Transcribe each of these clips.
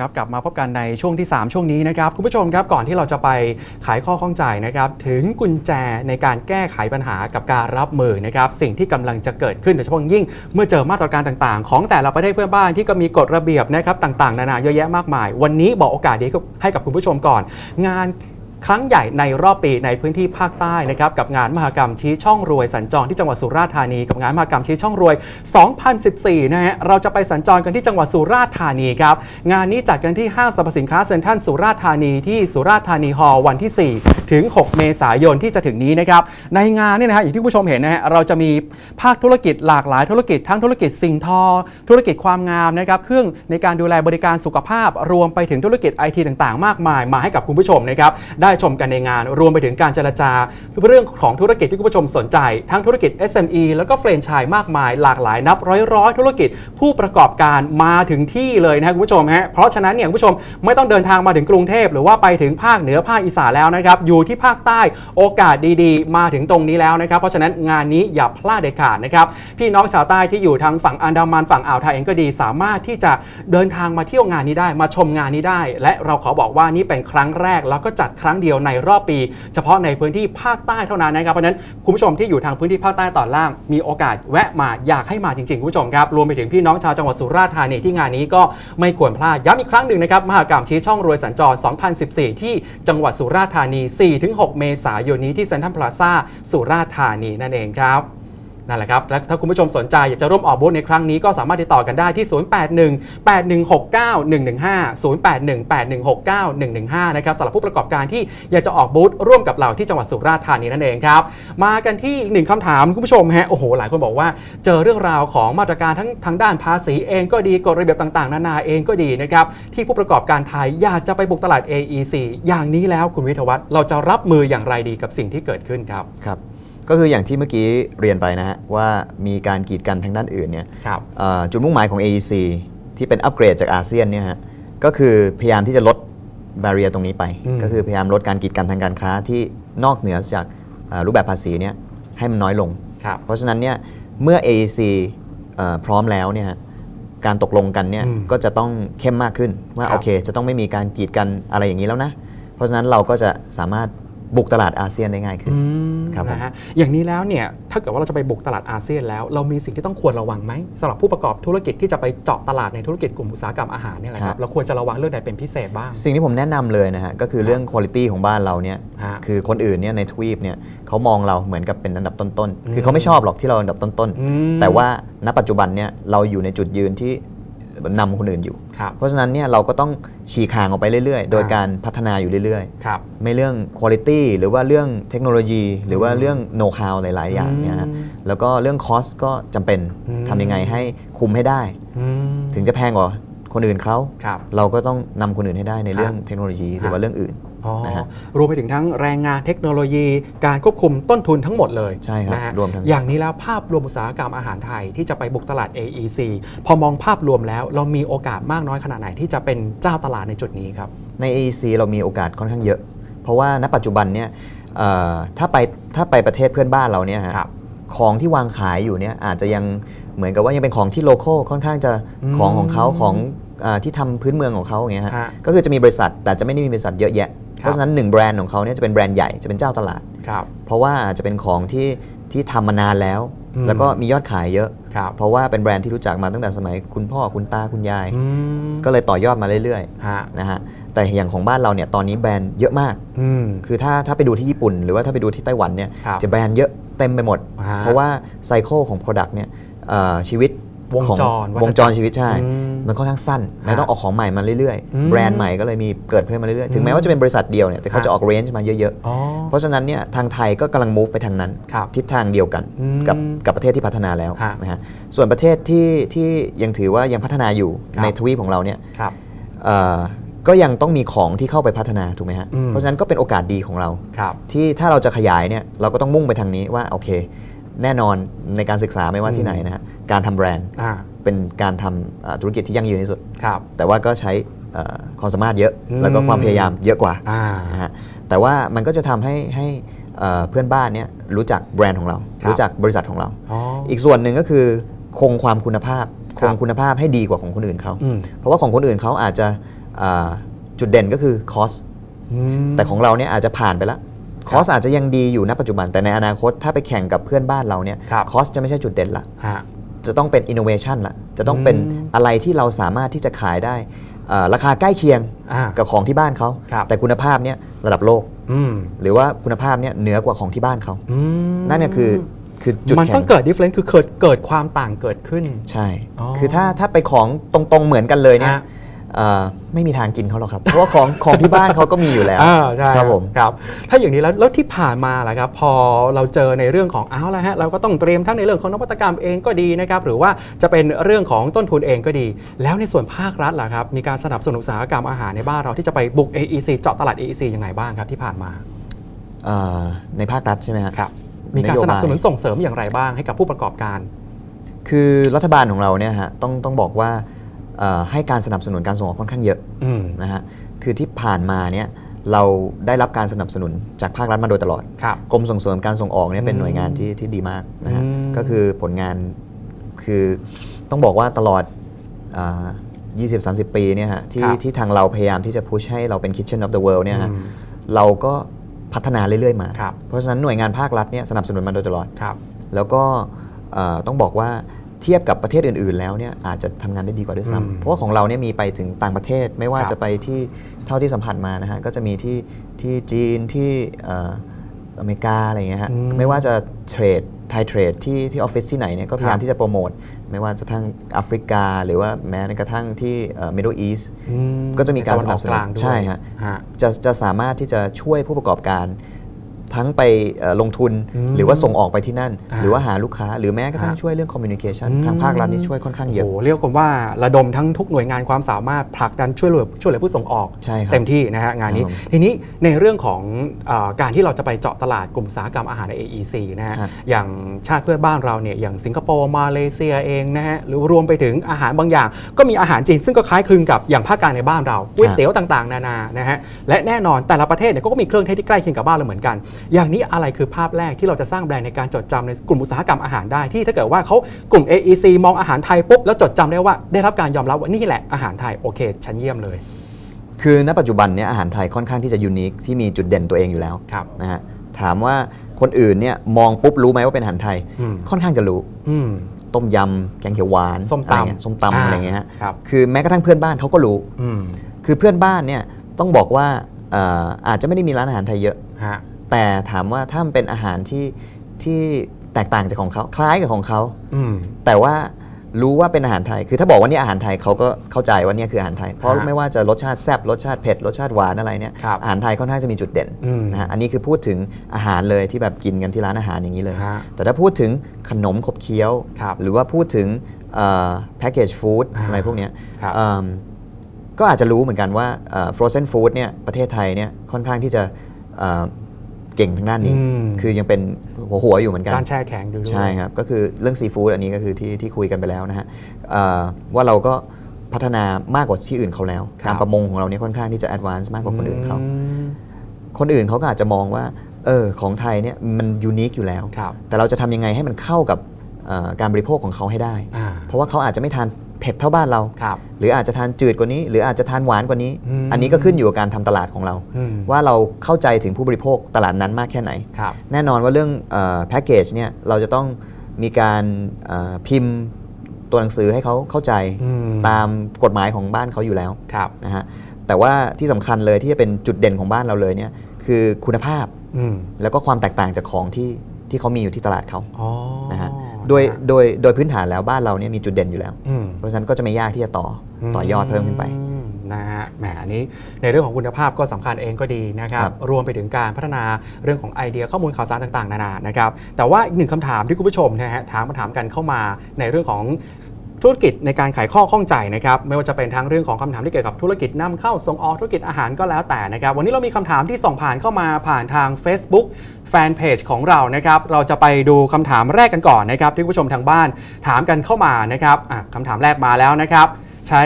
ครับกลับมาพบกันในช่วงที่ 3 ช่วงนี้นะครับคุณผู้ชมครับก่อนที่เราจะไปขายข้อข้องใจนะครับถึงกุญแจในการแก้ไขปัญหากับการรับมือนะครับสิ่งที่กำลังจะเกิดขึ้นโดยเฉพาะยิ่ง เมื่อเจอมาตรการต่างๆ ของแต่ละประเทศเพื่อนบ้านที่ก็มีกฎระเบียบนะครับต่างๆ นานาเยอะแยะมากมาย วันนี้บอกโอกาสดีให้กับคุณผู้ชมก่อน งาน ครั้งใหญ่ในรอบปีในพื้นที่ภาคใต้นะครับกับงานมหกรรมชี้ช่องรวยสัญจรที่จังหวัดสุราษฎร์ธานีกับงานมหกรรมชี้ช่องรวย 2014 นะฮะเราจะไปสัญจรกันที่จังหวัดสุราษฎร์ธานีครับงานนี้จัดกันที่ห้างสรรพสินค้าเซ็นทรัลสุราษฎร์ธานีที่สุราษฎร์ธานีฮอลล์วันที่ 4 ถึง 6 เมษายนที่จะถึงนี้นะครับในงานเนี่ยนะฮะอย่างที่ผู้ชมเห็นนะฮะเราจะมีภาคธุรกิจหลากหลายธุรกิจทั้งธุรกิจสิ่งทอ ธุรกิจความงามนะครับเครื่องในการดูแลบริการสุขภาพรวมไปถึงธุรกิจไอทีต่าง ๆ มากมาย มาให้กับคุณผู้ชมนะครับได้ชมกันในงาน รวมไปถึงการเจรจาเรื่องของธุรกิจที่คุณผู้ชมสนใจ ทั้งธุรกิจ SME แล้วก็แฟรนไชส์มากมาย หลากหลายนับร้อยร้อยธุรกิจ ผู้ประกอบการมาถึงที่เลยนะครับคุณผู้ชมฮะเพราะฉะนั้นเนี่ยคุณผู้ชมไม่ต้องเดินทางมาถึงกรุงเทพหรือว่าไปถึงภาคเหนือภาคอีสานแล้วนะครับอยู่ที่ภาคใต้โอกาสดีๆ มาถึงตรงนี้แล้วนะครับเพราะฉะนั้นงานนี้อย่าพลาดเด็ดขาดนะครับพี่น้องชาวใต้ที่อยู่ทางฝั่งอันดามันฝั่งอ่าวไทยเองก็ดี สามารถที่จะเดินทางมาเที่ยวงานนี้ได้มาชมงานนี้ได้ และเราขอบอกว่านี่เป็นครั้งแรกแล้วก็จัดครั้งเดียวในรอบปี เฉพาะในพื้นที่ภาคใต้เท่านั้นนะครับเพราะฉะนั้นคุณผู้ชมที่อยู่ทางพื้นที่ภาคใต้ตอนล่าง มีโอกาสแวะมาอยากให้มาจริงๆคุณผู้ชมครับรวมไปถึงพี่น้องชาวจังหวัดสุราษฎร์ธานีที่งานนี้ก็ไม่ควรพลาดย้ำอีกครั้งหนึ่งนะครับมหากรรมชี้ช่องรวยสัญจร 2014 ที่จังหวัดสุราษฎร์ธานี 4-6 เมษายนนี้ที่เซ็นทรัลพลาซ่าสุราษฎร์ธานีนั่นเองครับ นั่นแหละครับ และถ้าคุณผู้ชมสนใจอยากจะร่วมออกบูธในครั้งนี้ก็สามารถติดต่อกันได้ที่ 0818169115 0818169115 นะครับสำหรับผู้ประกอบการที่อยากจะออกบูธร่วมกับเราที่จังหวัดสุราษฎร์ธานีนั่นเองครับ มากันที่อีกหนึ่งคำถามคุณผู้ชมฮะโอ้โห หลายคนบอกว่า เจอเรื่องราวของมาตรการทั้งทางด้านภาษีเองก็ดีกฎระเบียบต่าง ๆ นานาเองก็ดีนะครับที่ผู้ประกอบการไทยอยากจะไปบุกตลาด AEC อย่างนี้แล้วคุณวิทวัฒน์เราจะรับมืออย่างไรดีกับสิ่งที่เกิดขึ้นครับครับ ก็คืออย่างที่เมื่อกี้เรียนไปนะฮะว่ามีการกีดกันทางด้านอื่นเนี่ยครับเอ่อจุดมุ่งหมายของ AEC ที่เป็นอัปเกรดจากอาเซียนเนี่ยฮะก็คือพยายามที่จะลดบาเรียตรงนี้ไป อืม ก็คือพยายามลดการกีดกันทางการค้าที่นอกเหนือจากเอ่อรูปแบบภาษีเนี่ยให้มันน้อยลง ครับ เพราะฉะนั้นเนี่ยเมื่อ AEC เอ่อพร้อมแล้วเนี่ยฮะการตกลงกันเนี่ยอืมก็จะต้องเข้มมากขึ้นว่าครับ โอเค จะต้องไม่มีการกีดกันอะไรอย่างนี้แล้วนะ เพราะฉะนั้นเราก็จะสามารถ บุกตลาดอาเซียนได้ง่ายขึ้นอืมครับผม นะฮะอย่างนี้แล้วเนี่ยถ้าเกิดว่าเราจะไปบุกตลาดอาเซียนแล้ว เรามีสิ่งที่ต้องควรระวังไหมสำหรับผู้ประกอบธุรกิจที่จะไปเจาะตลาดในธุรกิจกลุ่มอุตสาหกรรมอาหารเนี่ยแหละคครัรับ บเราควรจะระวังเรื่องใดเป็นพิเศษบ้าง สิ่งที่ผมแนะนำเลยนะฮะก็คือเรื่องคุณภาพของบ้านเราเนี่ยฮะคือคนอื่นเนี่ยในทวีปเนี่ยเขามองเราเหมือนกับเป็นอันดับต้นอืมๆคือเขาไม่ชอบหรอกที่เราอันดับต้นอืม ๆ แต่ว่าณปัจจุบันเนี่ยเราอยู่ในจุดยืนที่ นำคนอื่นอยู่ครับเพราะฉะนั้นเนี่ยเราก็ต้องฉีกห่างออกไปเรื่อยๆ โดยอ่าการพัฒนาอยู่เรื่อยครับๆไม่เรื่องคุณภาพหรือว่าเรื่องเทคโนโลยี หรือว่าเรื่องโน้ตฮาวหลายๆ อย่างเนี่ยฮะอืมแล้วก็เรื่องคอสก็จำเป็นอืมทำยังไงให้คุมให้ได้อืมถึงจะแพงกว่าคนอื่นเขาครับเราก็ต้องนำคนอื่นให้ได้ในเรื่องฮะเทคโนโลยีหรือว่าเรื่องอื่นอ๋อ นะฮะรวมไปถึงทั้งแรงงานเทคโนโลยี การควบคุมต้นทุนทั้งหมดเลยใช่ครับนะฮะรวมทั้ง อย่างนี้แล้วภาพรวมอุตสาหกรรมอาหารไทยที่จะไปบุกตลาด AEC พอมองภาพรวมแล้วเรามีโอกาสมากน้อยขนาดไหนที่จะเป็นเจ้าตลาดในจุดนี้ครับ ใน AEC เรามีโอกาสค่อนข้างเยอะ เพราะว่าณปัจจุบันเนี่ยเอ่อถ้าไปถ้าไปประเทศเพื่อนบ้านเราเนี่ยฮะครับของที่วางขายอยู่เนี่ยอาจจะยังเหมือนกับว่ายังเป็นของที่โล c a l ค่อนข้างจะอืม ของของเขาของอา ที่ทำพื้นเมืองของเขาอย่างเงี้ยฮะฮะก็คือจะมีบริษัทแต่จะไม่ได้มีบริษัทเยอะแยะครับเพราะฉะนั้นหนึ่งแบรนด์ของเขาเนี่ยจะเป็นแบรนด์ใหญ่จะเป็นเจ้าตลาดครับเพราะว่าอาจจะเป็นของที่ที่ทำมานานแล้วอืมแล้วก็มียอดขายเยอะครับเพราะว่าเป็นแบรนด์ที่รู้จักมาตั้งแต่สมัยคุณพ่อคุณตาคุณยายอืมก็เลยต่อยอดมาเรื่อยฮะๆนะฮะแต่อย่างของบ้านเราเนี่ยตอนนี้แบรนด์เยอะมากอืมคือถ้าถ้าไปดูที่ญี่ปุ่น หรือว่าถ้าไปดูที่ไต้หวันเนี่ยครับจะแบรนด์เยอะเต็มไปหมดฮะเพราะว่าไซเคิลของ Product เนี่ยเอ่อชีวิต วงของจรวัฏจักรวงจรชีวิตใช่อืมมันค่อนข้างสั้นฮะแล้วต้องออกของใหม่มาเรื่อยอืมๆแบรนด์ใหม่ก็เลยมีเกิดเพิ่มมาเรื่อยๆ ถึอืงมแม้ว่าจะเป็นบริษัทเดียวเนี่ยแต่เขาฮะจะออกเรนจ์มาเยอะอ๋อๆเพราะฉะนั้นเนี่ยทางไทยก็กำลัง move ไปทางนั้นครับทิศทางเดียวกันอืมกับกับประเทศที่พัฒนาแล้วฮะนะฮะส่วนประเทศที่ที่ยังถือว่ายังพัฒนาอยู่ครับในทวีปของเราเนี่ยครับเอ่อก็ยังต้องมีของที่เข้าไปพัฒนาถูกไหมฮะอืมเพราะฉะนั้นก็เป็นโอกาสดีของเราครับที่ถ้าเราจะขยายเนี่ยเราก็ต้องมุ่งไปทางนี้ว่าโอเค แน่นอนในการศึกษาไม่ว่าอืมที่ไหนนะฮะ การทำแบรนด์ อ่า เป็นการทำอ่าธุรกิจที่ยั่งยืนที่สุด ครับ แต่ว่าก็ใช้เอ่อความสามารถเยอะอืมแล้วก็ความพยายามเยอะกว่าอ่า นะฮะแต่ว่ามันก็จะทำให้ให้เอ่อเพื่อนบ้านเนี่ยรู้จักแบรนด์ของเรา ครับ รู้จักบริษัทของเรา อ๋อ อีกส่วนหนึ่งก็คือคงความคุณภาพคครับงคุณภาพให้ดีกว่าของคนอื่นเขาอืม เพราะว่าของคนอื่นเขาอาจจะอ่าจุดเด่นก็คือคอสแต่ของเราเนี่ยอาจจะผ่านไปแล้วคอสอาจจะยังดีอยู่ณปัจจุบันแต่ในอนาคตถ้าไปแข่งกับเพื่อนบ้านเราเนี่ยครับ คอสจะไม่ใช่จุดเด่นละ ฮะ จะต้องเป็นอินโนเวชันละจะต้องเป็นอืมอะไรที่เราสามารถที่จะขายได้เอ่อราคาใกล้เคียงอ่ากับของที่บ้านเขาครับแต่คุณภาพเนี่ยระดับโลกอืมหรือว่าคุณภาพเนี่ยเหนือกว่าของที่บ้านเขาอืมนั่นเนี่ยคือคือจุดมันแข็ต้องงเกิด difference คือเกิดเกิดความต่างเกิดขึ้น ใช่อ๋อคือถ้าถ้าไปของตรงๆเหมือนกันเลยเนี่ยฮะเอ่อ ไม่มีทางกินเขาหรอกครับ เพราะว่าของของที่บ้านเขาก็มีอยู่แล้วอ่าใช่ครับผมครับถ้าอย่างนี้แล้วแล้วที่ผ่านมาล่ะครับพอเราเจอในเรื่องของอ้าวแล้วฮะเราก็ต้องเตรียมทั้งในเรื่องของนวัตกรรมเองก็ดีนะครับหรือว่าจะเป็นเรื่องของต้นทุนเองก็ดี แล้วในส่วนภาครัฐล่ะครับมีการสนับสนุนอุตสาหกรรมอาหารในบ้านเราที่จะไปบุก AEC เจาะตลาด AEC ยังไงบ้างครับที่ผ่านมาเอ่อในภาครัฐใช่ไหมครับครับมีการสนับสนุนส่งเสริมอย่างไรบ้างให้กับผู้ประกอบการ คือรัฐบาลของเราเนี่ยฮะต้องต้องบอกว่าเอ่อ ให้การสนับสนุนการส่งออกค่อนข้างเยอะอืมนะฮะคือที่ผ่านมาเนี่ยเราได้รับการสนับสนุนจากภาครัฐมาโดยตลอดครับกรมส่งเสริมการส่งออกเนี่ยเป็นอืมหน่วยงานที่ที่ดีมากนะฮะอืมก็คือผลงานคือต้องบอกว่าตลอดอ่า20-30 ปีเนี่ยฮะที่ครับที่ทางเราพยายามที่จะพุชให้เราเป็น Kitchen of the World เนี่ยฮะอืมเราก็พัฒนาเรื่อย ๆ มาครับเพราะฉะนั้นหน่วยงานภาครัฐเนี่ยสนับสนุนมาโดยตลอดครับแล้วก็เอ่อต้องบอกว่า เทียบกับประเทศอื่นๆ แล้วเนี่ยอาจจะทำงานได้ดีกว่าด้วยอืมซ้ำเพราะว่าของเราเนี่ยมีไปถึงต่างประเทศไม่ว่าครับจะไปที่เท่าที่สัมผัสมานะฮะก็จะมีที่ที่จีนที่เอ่ออเมริกาอะไรอย่างเงี้ยฮะอืมไม่ว่าจะเทรดไทยเทรดที่ที่ออฟฟิศที่ไหนเนี่ยก็พยายาคมรับที่จะโปรโมทไม่ว่าจะทั้งแอฟริกา หรือว่าแม้กระทั่งที่มิดเดิลอีสอืก็จะมีการสนับสนุนใตะวัออกกลางด้วยใช่ฮะฮะจะจะสามารถที่จะช่วยผู้ประกอบการ ทั้งไปเอ่อลงทุนอืมหรือว่าส่งออกไปที่นั่นอ่าหรือว่าหาลูกค้า หรือแม้กระทั่งฮะช่วยเรื่องคอมมิวนิเคชันอืมทางภาครัฐนี่ช่วยค่อนข้างเยอะโอ้โหเรียกกันว่าระดมทั้งทุกหน่วยงานความสามารถผลักดันช่วยเหลือช่วยเหลือผู้ส่งออกใช่ครับเต็มที่นะฮะงานนี้ครับผมทีนี้ในเรื่องของเออการที่เราจะไปเจาะตลาดกลุ่มอุตสาหกรรมอาหารใน AEC นะฮะครับอย่างชาติเพื่อนบ้านเราเนี่ยอย่างสิงคโปร์มาเลเซียเองนะฮะหรือรวมไปถึงอาหารบางอย่าง ก็มีอาหารจีนซึ่งก็คล้ายคลึงกับอย่างภาคกลางในบ้านเราก๋วยเตี๋ยวต่างๆ นานานะฮะและแน่นอนแต่ละประเทศเนี่ยก็มีเครื่องเทศที่ใกล้เคียงกับบ้านเราเหมือนกันอย่างนี้อะไรคือภาพแรกที่เราจะสร้างแบรนด์ในการจดจำในกลุ่มอุตสาหกรรมอาหารได้ที่ถ้าเกิดว่าเขากลุ่ม AEC มองอาหารไทยปุ๊บแล้วจดจำได้ว่าได้รับการยอมรับว่านี่แหละอาหารไทยโอเคชั้นเยี่ยมเลย คือณปัจจุบันเนี่ยอาหารไทยค่อนข้างที่จะยูนิคที่มีจุดเด่นตัวเองอยู่แล้วครับนะฮะถามว่าคนอื่นเนี่ยมองปุ๊บรู้ไหมว่าเป็นอาหารไทยอืมค่อนข้างจะรู้อืมต้มยำแกงเขียวหวานส้มตำอะไรเงี้ยส้มตำอ่าอะไรเงี้ยฮะครับคือแม้กระทั่งเพื่อนบ้านเขาก็รู้อืมคือเพื่อนบ้านเนี่ยต้องบอกว่าเอ่ออาจจะไม่ได้มีร้านอาหารไทยเยอะฮะ แต่ถามว่าถ้ามันเป็นอาหารที่ที่แตกต่างจากของเขาคล้ายกับของเขาอืม แต่ว่ารู้ว่าเป็นอาหารไทย คือถ้าบอกว่านี่อาหารไทยเขาก็เข้าใจว่าเนี่ยคืออาหารไทย เพราะฮะไม่ว่าจะรสชาติแซ่บรสชาติเผ็ดรสชาติหวานอะไรเนี่ยครับอาหารไทยค่อนข้างจะมีจุดเด่นอืมนะฮะอันนี้คือพูดถึงอาหารเลยที่แบบกินกันที่ร้านอาหารอย่างนี้เลย ฮะแต่ถ้าพูดถึงขนมขบเคี้ยว ครับหรือว่าพูดถึงแพ็กเกจฟู้ดอ่าอะไรพวกเนี้ยครับ เอิ่ม ก็อาจจะรู้เหมือนกันว่าฟรอเซนฟู้ดเนี่ยประเทศไทยเนี่ยค่อนข้างที่จะเอ่อ เก่งทางด้านนี้ อืม คือยังเป็นหัวหัวๆอยู่เหมือนกัน ด้านแช่แข็งดูด้วย ใช่ครับ ก็คือเรื่องซีฟู้ดอันนี้ก็คือที่ที่คุยกันไปแล้วนะฮะเอ่อว่าเราก็พัฒนามากกว่าที่อื่นเขาแล้ว ครับ การประมงของเราเนี่ยค่อนข้างที่จะแอดวานซ์มากกว่าคนอื่นเขา มคนอื่นเขาก็อาจจะมองว่า เออ ของไทยเนี่ยมันยูนิคอยู่แล้ว ครับ แต่เราจะทำยังไงให้มันเข้ากับเอ่อการบริโภคของเขาให้ได้ อ่าเพราะว่าเขาอาจจะไม่ทาน เผ็ดเท่าบ้านเรา ครับหรืออาจจะทานจืดกว่านี้ หรืออาจจะทานหวานกว่านี้อืมอันนี้ก็ขึ้นอยู่กับการทำตลาดของเรา อืมว่าเราเข้าใจถึงผู้บริโภคตลาดนั้นมากแค่ไหน ครับ แน่นอนว่าเรื่องแพ็กเกจเนี่ยเราจะต้องมีการเอ่อพิมพ์ตัวหนังสือให้เขาเข้าใจอืม ตามกฎหมายของบ้านเขาอยู่แล้วครับ นะฮะแต่ว่าที่สำคัญเลยที่จะเป็นจุดเด่นของบ้านเราเลยเนี่ยคือคุณภาพอืมแล้วก็ความแตกต่างจากของที่ที่เขามีอยู่ที่ตลาดเขา อ๋อนะฮะ โดยโดยโดยพื้นฐานแล้วบ้านเราเนี่ยมีจุดเด่นอยู่แล้วอืมเพราะฉะนั้นก็จะไม่ยากที่จะต่อต่อยอดเพิ่มขึ้นไปอืมนะฮะแหมอันนี้ในเรื่องของคุณภาพก็สำคัญเองก็ดีนะครับครับ รวมไปถึงการพัฒนาเรื่องของไอเดียข้อมูลข่าวสารต่าง ๆ นานานะครับ แต่ว่าอีกหนึ่งคำถามที่คุณผู้ชมนะฮะถามมาถามกันเข้ามาในเรื่องของ ธุรกิจในการขายข้อข้องใจนะครับไม่ว่าจะเป็นทั้งเรื่องของคำถามที่เกี่ยวกับธุรกิจนำเข้าส่งออกธุรกิจอาหารก็แล้วแต่นะครับ วันนี้เรามีคำถามที่ส่งผ่านเข้ามาผ่านทาง Facebook แฟนเพจของเรานะครับเราจะไปดูคำถามแรกกันก่อนนะครับที่ผู้ชมทางบ้านถามกันเข้ามานะครับคำถามแรกมาแล้วนะครับ ใช้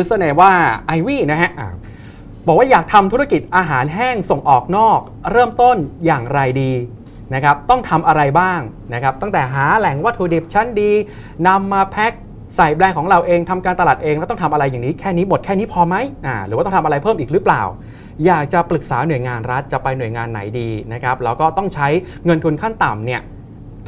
username ว่า ivy นะฮะอะบอกว่าอยากทำธุรกิจอาหารแห้งส่งออกนอก เริ่มต้นอย่างไรดีนะครับต้องทำอะไรบ้างนะครับตั้งแต่หาแหล่งวัตถุดิบชั้นดีนำมาแพ็ค ใส่แบรนด์ของเราเองทำการตลาดเองแล้วต้องทำอะไรอย่างนี้แค่นี้หมดแค่นี้พอไหมอ่าหรือว่าต้องทำอะไรเพิ่มอีกหรือเปล่า อยากจะปรึกษาหน่วยงานรัฐจะไปหน่วยงานไหนดีนะครับแล้วก็ต้องใช้เงินทุนขั้นต่ำเนี่ย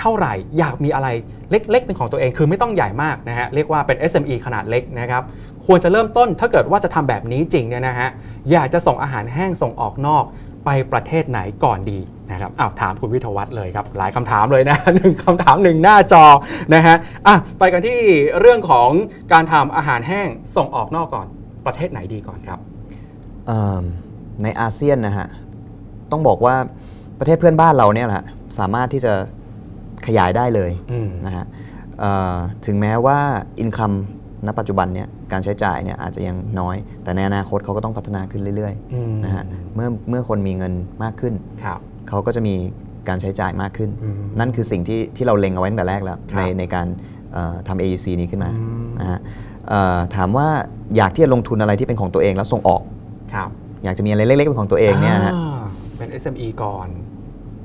เท่าไหร่อยากมีอะไรเล็กๆเป็นของตัวเองคือไม่ต้องใหญ่มากนะฮะเรียกว่าเป็น SME ขนาดเล็กนะครับควรจะเริ่มต้นถ้าเกิดว่าจะทำแบบนี้จริงเนี่ยนะฮะอยากจะส่งอาหารแห้งส่งออกนอก ไปประเทศไหนก่อนดีนะครับอ้าวถามคุณวิทยวัฒน์เลยครับ หลายคำถามเลยนะหนึ่งคำถามหนึ่งหน้าจอนะฮะอะไปกันที่เรื่องของการทำอาหารแห้งส่งออกนอกก่อนประเทศไหนดีก่อนครับเอิ่มในอาเซียนนะฮะต้องบอกว่าประเทศเพื่อนบ้านเราเนี่ยแหละสามารถที่จะขยายได้เลยอืมนะฮะเอ่อถึงแม้ว่าอินคัม ณปัจจุบันเนี่ยการใช้จ่ายเนี่ยอาจจะยังน้อย แต่ในอนาคตเขาก็ต้องพัฒนาขึ้นเรื่อยอืมๆนะฮะเมื่อเมื่อคนมีเงินมากขึ้นครับเขาก็จะมีการใช้จ่ายมากขึ้นอืมนั่นคือสิ่งที่ที่เราเล็งเอาไว้ตั้งแต่แรกแล้วครับในในการเอ่อทำ AEC นี้ขึ้นมาอืมนะฮะเอ่อถามว่าอยากที่จะลงทุนอะไรที่เป็นของตัวเองแล้วส่งออกครับอยากจะมีอะไรเล็กๆเป็นของตัวเองเนี่ยนะฮะอ่าเป็น SME ก่อน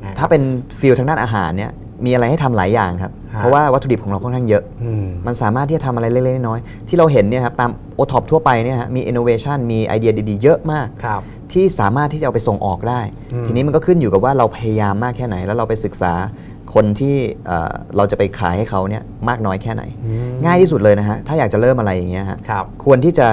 นะครับถ้าเป็นฟิลทางด้านอาหารเนี่ย มีอะไรให้ทำหลายอย่างครับฮะเพราะว่าวัตถุดิบของเราค่อนข้างเยอะอืมมันสามารถที่จะทำอะไรเล็กๆน้อยๆที่เราเห็นเนี่ยครับตามโอท็อปทั่วไปเนี่ยฮะมีอินโนเวชันมีไอเดียดีๆ เยอะมากครับที่สามารถที่จะเอาไปส่งออกได้อืมทีนี้มันก็ขึ้นอยู่กับว่าเราพยายามมากแค่ไหน แล้วเราไปศึกษาคนที่เอ่อเราจะไปขายให้เขาเนี่ยมากน้อยแค่ไหนอืมง่ายที่สุดเลยนะฮะถ้าอยากจะเริ่มอะไรอย่างเงี้ยฮะครับควรที่จะ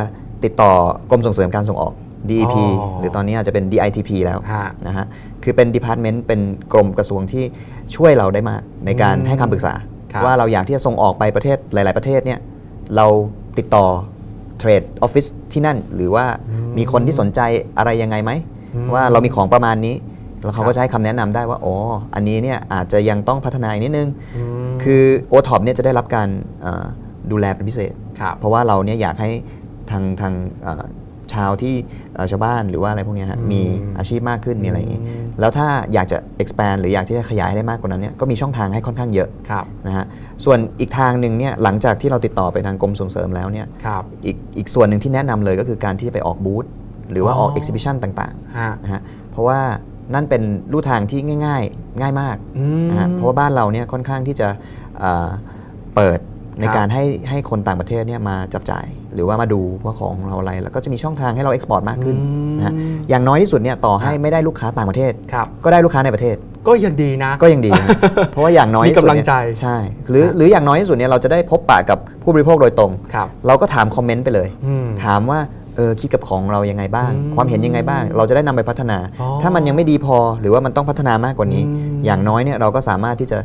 ติดต่อกรมส่งเสริมการส่งออก DEP อ๋อหรือตอนนี้อาจจะเป็น DITP แล้วฮะนะฮะคือเป็น department เป็นกรมกระทรวงที่ช่วยเราได้มากในการอืมให้คำปรึกษาครับว่าเราอยากที่จะส่งออกไปประเทศหลาย ๆ ประเทศเนี่ยเราติดต่อเทรดออฟฟิศที่นั่น หรือว่ามีคนที่สนใจอะไรยังไงไหมอืมว่าเรามีของประมาณนี้ แล้วเขาครัก็บจะให้คำแนะนำได้ว่าอ๋ออันนี้เนี่ยอาจจะยังต้องพัฒนาอีกนิดนึงมคือ o t o p เนี่ยจะได้รับการเอ่อดูแลเป็นพิเศษครับเพราะว่าเราเนี่ยอยากให้ทางทางเอ่อ ชาวที่เอ่อชาวบ้านหรือว่าอะไรพวกเนี้ยฮะอืมมีอาชีพมากขึ้นมีอะไรอย่างงี้อืมแล้วถ้าอยากจะ expand หรืออยากที่จะขยายให้ได้มากกว่านั้นเนี่ยก็มีช่องทางให้ค่อนข้างเยอะครับนะฮะส่วนอีกทางหนึ่งเนี่ยหลังจากที่เราติดต่อไปทางกรมส่งเสริมแล้วเนี่ยครับอีกอีกส่วนหนึ่งที่แนะนำเลยก็คือการที่จะไปออกบูธหรือว่าออกอ๋อ exhibition ต่างฮะๆนะฮะเพราะว่านั่นเป็นลู่ทางที่ง่าย ๆ ง่ายมากอืมนะฮะเพราะว่าบ้านเราเนี่ยค่อนข้างที่จะเอ่อเปิด ในครับการให้ให้คนต่างประเทศเนี่ยมาจับจ่าย หรือว่ามาดูว่าของของเราอะไร แล้วก็จะมีช่องทางให้เราเอ็กซ์พอร์ตมากขึ้นอืมนะฮะอย่างน้อยที่สุดเนี่ยต่อให้ครับไม่ได้ลูกค้าต่างประเทศครับก็ได้ลูกค้าในประเทศ ก็ยังดีนะ ก็ยังดีนะเพราะว่าอย่างน้อยที่สุดมีกำลังเนี่ยใจใช่ หรือครับหรืออย่างน้อยที่สุดเนี่ยเราจะได้พบปะกับผู้บริโภคโดยตรงครับเราก็ถามคอมเมนต์ไปเลยอืมถามว่าเออคิดกับของเรายังไงบ้างอืมความเห็นยังไงบ้าง เราจะได้นำไปพัฒนาอ๋อถ้ามันยังไม่ดีพอหรือว่ามันต้องพัฒนามากกว่านี้อืมอย่างน้อยเนี่ยเราก็สามารถที่จะ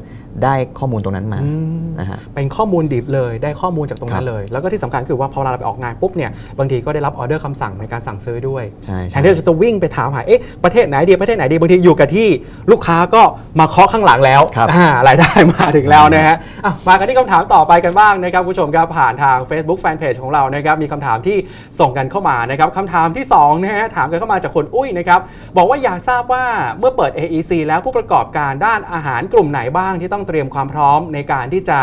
ได้ข้อมูลตรงนั้นมาอืมนะฮะเป็นข้อมูลดิบเลยได้ข้อมูลจากตรงนั้ครันบเลย แล้วก็ที่สำคัญคือว่าพอเวลาเราไปออกงานปุ๊บเนี่ยบางทีก็ได้รับออเดอร์คำสั่งในการสั่งซื้อด้วยใช่แทใช่นที่เราจะวิ่งไปถามหาเอ๊ะประเทศไหนดีประเทศไหนดีบางทีอยู่กับที่ลูกค้าก็มาเคาะข้างหลังแล้วครับอ่ารายได้มาถึงแล้วนะฮะอะมากันที่คำถามต่อไปกันบ้างนะครับคุณผู้ชมครับผ่านทาง Facebook Fanpage ของเรานะครับมีคำถามที่ส่งกันเข้ามานะครับคำถามที่สองนะฮะถามกันเข้ามาจากคนอุ้ยนะครับบอกว่าอยากทราบว่าเมื่อเปิด AEC แล้วผู้ประกอบการด้านอาหารกลุ่มไหนบ้างที่ต้องเตรียมความพร้อมในการที่จะ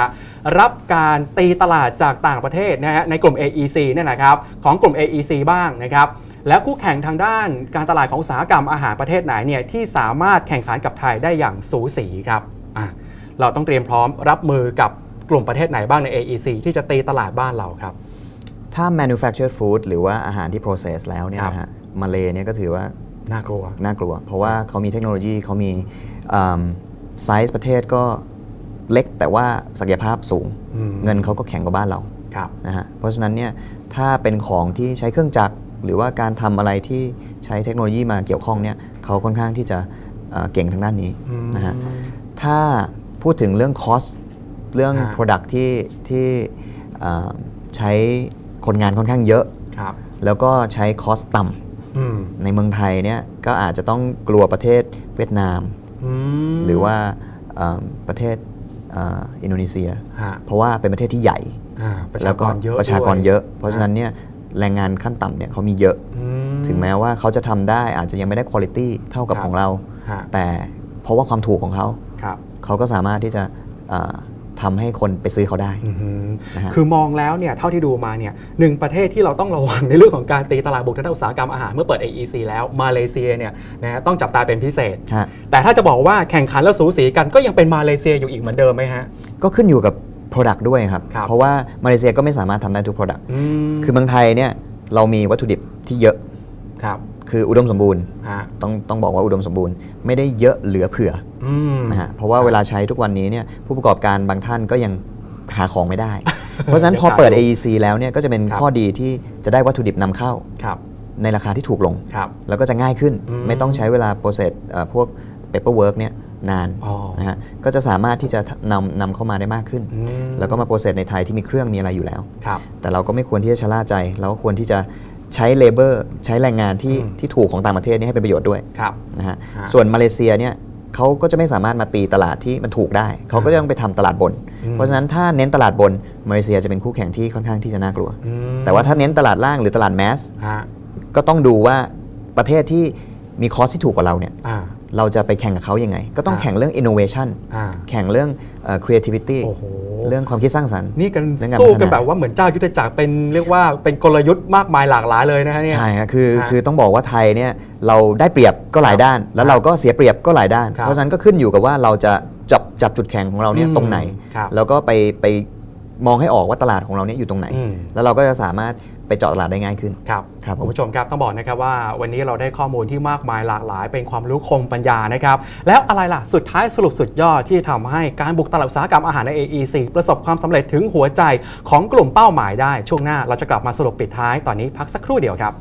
รับการตีตลาดจากต่างประเทศนะฮะในกลุ่ม AEC นี่แหละครับของกลุ่ม AEC บ้างนะครับแล้วคู่แข่งทางด้านการตลาดของอุตสาหกรรมอาหารประเทศไหนเนี่ยที่สามารถแข่งขันกับไทยได้อย่างสูสีครับอะเราต้องเตรียมพร้อมรับมือกับกลุ่มประเทศไหนบ้างใน AEC ที่จะตีตลาดบ้านเราครับ ถ้า manufactured food หรือว่าอาหารที่ process แล้วเนี่ยครับนะฮะมาเลเนี่ยก็ถือว่าน่ากลัวน่ากลัว เพราะว่าเขามีเทคโนโลยีเขามี ไซส์ประเทศก็เล็กแต่ว่าศักยภาพสูงอืมเงินเขาก็แข็งกว่าบ้านเราครับนะฮะเพราะฉะนั้นเนี่ยถ้าเป็นของที่ใช้เครื่องจักรหรือว่าการทำอะไรที่ใช้เทคโนโลยีมาเกี่ยวข้องเนี่ยเขาค่อนข้างที่จะเอ่อเก่งทางด้านนี้อืมนะฮะถ้าพูดถึงเรื่อง cost เรื่องฮะ product ที่ที่เอ่อใช้คนงานค่อนข้างเยอะครับแล้วก็ใช้ cost ต่ำอืมในเมืองไทยเนี่ยก็อาจจะต้องกลัวประเทศเวียดนามอืม หรือว่าเอิ่มประเทศเอ่ออินโดนีเซียฮะเพราะว่าเป็นประเทศที่ใหญ่อ่าประชาแล้วกก็รเยอะประชากรด้วยเยอะ เพราะฉะนั้นเนี่ยแรงงานขั้นต่ำเนี่ยเขามีเยอะอืถึงแม้ว่าเขาจะทำได้อาจจะยังไม่ได้คุณภาพเท่ากับครับของเราฮะแต่เพราะว่าความถูกของเขาครับเขาก็สามารถที่จะเอ่อ ทำให้คนไปซื้อเขาได้อือหือนะฮะคือมองแล้วเนี่ยเท่าที่ดูมาเนี่ยหนึ่งประเทศที่เราต้องระวังในเรื่องของการตีตลาดบุกทางด้านอุตสาหกรรมอาหารเมื่อเปิด AEC แล้วมาเลเซียเนี่ยนะฮะต้องจับตาเป็นพิเศษฮะแต่ถ้าจะบอกว่าแข่งขันแล้วสูสีกันก็ยังเป็นมาเลเซียอยู่อีกเหมือนเดิมไหมฮะ ก็ขึ้นอยู่กับ Product ด้วยครับครับเพราะว่ามาเลเซียก็ไม่สามารถทำได้ทุก Product อืมคือเมืองไทยเนี่ยเรามีวัตถุดิบที่เยอะครับ คืออุดมสมบูรณ์ฮะต้องต้องบอกว่าอุดมสมบูรณ์ ไม่ได้เยอะเหลือเผื่ออืม นะฮะเพราะว่าเวลาใช้ทุกวันนี้เนี่ยผู้ประกอบการบางท่านก็ยังหาของไม่ได้ เพราะฉะนั้นพอเปิด AEC แล้วเนี่ยก็จะเป็นครับ ข้อดีที่จะได้วัตถุดิบนำเข้า ครับ ในราคาที่ถูกลง ครับ แล้วก็จะง่ายขึ้นอืมไม่ต้องใช้เวลาโปรเซสพวก paperwork เนี่ยนานอ๋อ นะฮะก็จะสามารถที่จะนำนำเข้ามาได้มากขึ้น อืมแล้วก็มาโปรเซสในไทยที่มีเครื่องมีอะไรอยู่แล้ว ครับ แต่เราก็ไม่ควรที่จะชะล่าใจ เราก็ควรที่จะ ใช้เลเบอร์ใช้แรงงานที่อืมที่ถูกของต่างประเทศนี่ให้เป็นประโยชน์ด้วยครับนะฮะฮะส่วนมาเลเซียเนี่ยเขาก็จะไม่สามารถมาตีตลาดที่มันถูกได้ เขาก็จะต้องไปทำตลาดบนอืมเพราะฉะนั้นถ้าเน้นตลาดบนมาเลเซียจะเป็นคู่แข่งที่ค่อนข้างที่จะน่ากลัวอืมแต่ว่าถ้าเน้นตลาดล่างหรือตลาดแมสฮะก็ต้องดูว่าประเทศที่มีคอสที่ถูกกว่าเราเนี่ยอ่า เราจะไปแข่งกับเขายังไง ก็ต้องอ่าแข่งเรื่อง innovation อ่าแข่งเรื่องเอ่อ creativity โอ้โหเรื่องความคิดสร้างสรรค์นี่กันเรื่องการสู้พัฒนากันแบบว่าเหมือนเจ้ายุทธจักรเป็นเรียกว่าเป็นกลยุทธ์มากมายหลากหลายเลยนะฮะเนี่ยใช่ครับคือฮะคือต้องบอกว่าไทยเนี่ยเราได้เปรียบก็หลายด้าน แล้วเราก็เสียเปรียบก็หลายด้านครับเพราะฉะนั้นก็ขึ้นอยู่กับว่าเราจะจับจับจุดแข็งของเราเนี่ยอืมตรงไหนครับแล้วก็ไปไป มองให้ออกว่าตลาดของเราเนี่ยอยู่ตรงไหน อืม แล้วเราก็จะสามารถไปเจาะตลาดได้ง่ายขึ้น ครับครับผมคุณผู้ชมครับต้องบอกนะครับว่า วันนี้เราได้ข้อมูลที่มากมายหลากหลาย เป็นความรู้คงปัญญานะครับแล้วอะไรล่ะสุดท้ายสรุปสุดยอดที่ทำให้การบุกตลาดอุตสาหกรรมอาหารใน AEC ประสบความสำเร็จถึงหัวใจของกลุ่มเป้าหมายได้ช่วงหน้าเราจะกลับมาสรุปปิดท้ายตอนนี้พักสักครู่เดียวครับ